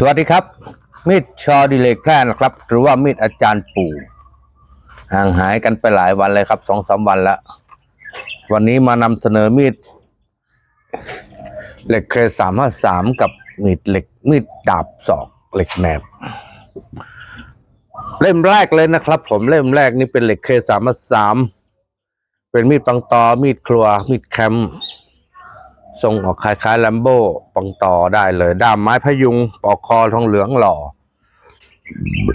สวัสดีครับ มีดชอดิเลกแพร่นะครับ หรือว่ามีดอาจารย์ปู่ ห่างหายกันไปหลายวันเลยครับสองสามวันล้ววันนี้มานำเสนอมีดเหล็กเคสามห้าสามกับมีดเหล็กมีดดาบศอกเหล็กแหนบเล่มแรกเลยนะครับ ผมเล่มแรกนี่เป็นเหล็กเคสามห้าสามเป็นมีดปังตอมีดครัว มีดแคมป์ ทรงออกคล้ายๆแลมโบ้ปังต่อได้เลย ด้ามไม้พยุงปอกคอทองเหลืองหล่อ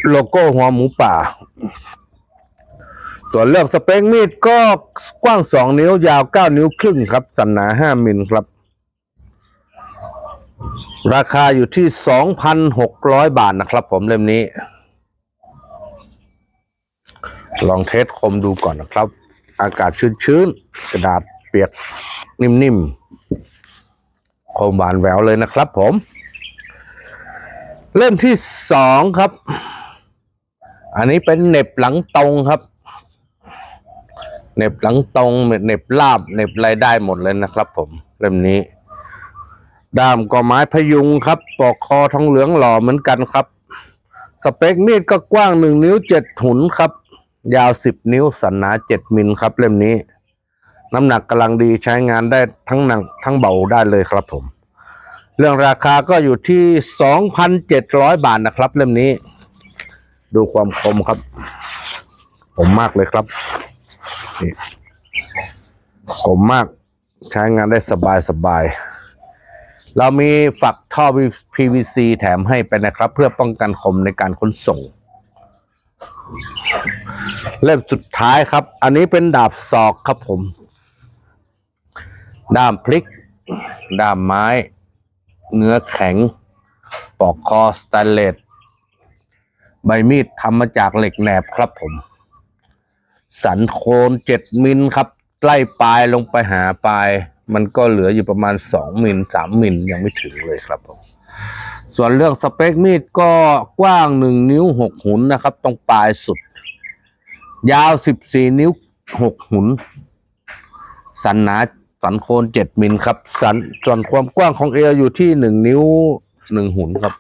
โลโก้หัวหมูป่า ส่วนเรื่องสเปคมีดก็กว้างสองนิ้วยาวเก้านิ้วครึ่งครับ สันหนาห้ามิลครับ ราคาอยู่ที่สองพันหกร้อยบาทนะครับผมเล่มนี้ ลองเทสคมดูก่อนนะครับ อากาศชื้นๆ กระดาษเปียกนิ่มๆ คมหวานแววเลยนะครับผม เล่มที่สองครับ อันนี้เป็นเน็บหลังตรงครับ เน็บหลังตรงเน็บลาบเน็บอะไรได้หมดเลยนะครับ ผมเล่มนี้ ด้ามก็ไม้พยุงครับ ปอกคอทองเหลืองหล่อเหมือนกันครับ สเปคมีดก็กว้างหนึ่งนิ้วเจ็ดหุนครับ ยาวสิบนิ้วสันหนาเจ็ดมิลครับ เล่มนี้ น้ำหนักกำลังดีใช้งานได้ทั้งหนักทั้งเบาได้เลยครับผม เรื่องราคาก็อยู่ที่สองพันเจ็ดร้อยบาทนะครับ เล่มนี้ ดูความคมครับ ผมมากเลยครับนี่คมมากใช้งานได้สบายสบายเรามีฝักท่อ PVC แถมให้ไปนะครับ เพื่อป้องกันคมในการขนส่ง เล่มสุดท้ายครับ อันนี้เป็นดาบศอกครับผม ด้ามพลิก ด้ามไม้ เนื้อแข็ง ปอกคอสแตนเลส ใบมีดทำมาจากเหล็กแหนบครับผม สันโคนเจ็ดมิลครับไล่ปลายลงไปหาปลาย มันก็เหลืออยู่ประมาณสองมิลสามมิลยังไม่ถึงเลยครับผม ส่วนเรื่องสเปคมีดก็กว้างหนึ่งนิ้วหกหุนนะครับ ตรงปลายสุด ยาวสิบสี่นิ้วหกหุน สันหนา สันโคนเจ็ดมิลครับ สันส่วนความกว้างของเอวอยู่ที่หนึ่งนิ้วหนึ่งหุนครับ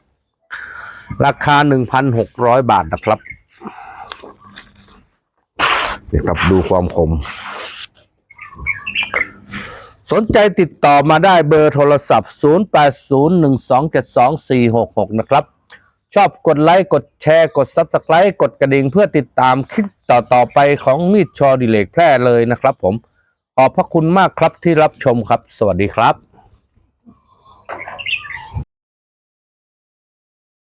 ราคาหนึ่งพันหกร้อยบาทนะครับนี่ครับดูความคม สนใจติดต่อมาได้เบอร์โทรศัพท์ 0801272466 นะครับ ชอบกดไลค์ กดแชร์ กด Subscribe กดกระดิ่งเพื่อติดตามคลิปต่อ ๆ ไปของมีดชอดิเลกแพร่เลยนะครับผม ขอบพระคุณมากครับที่รับชมครับ สวัสดีครับ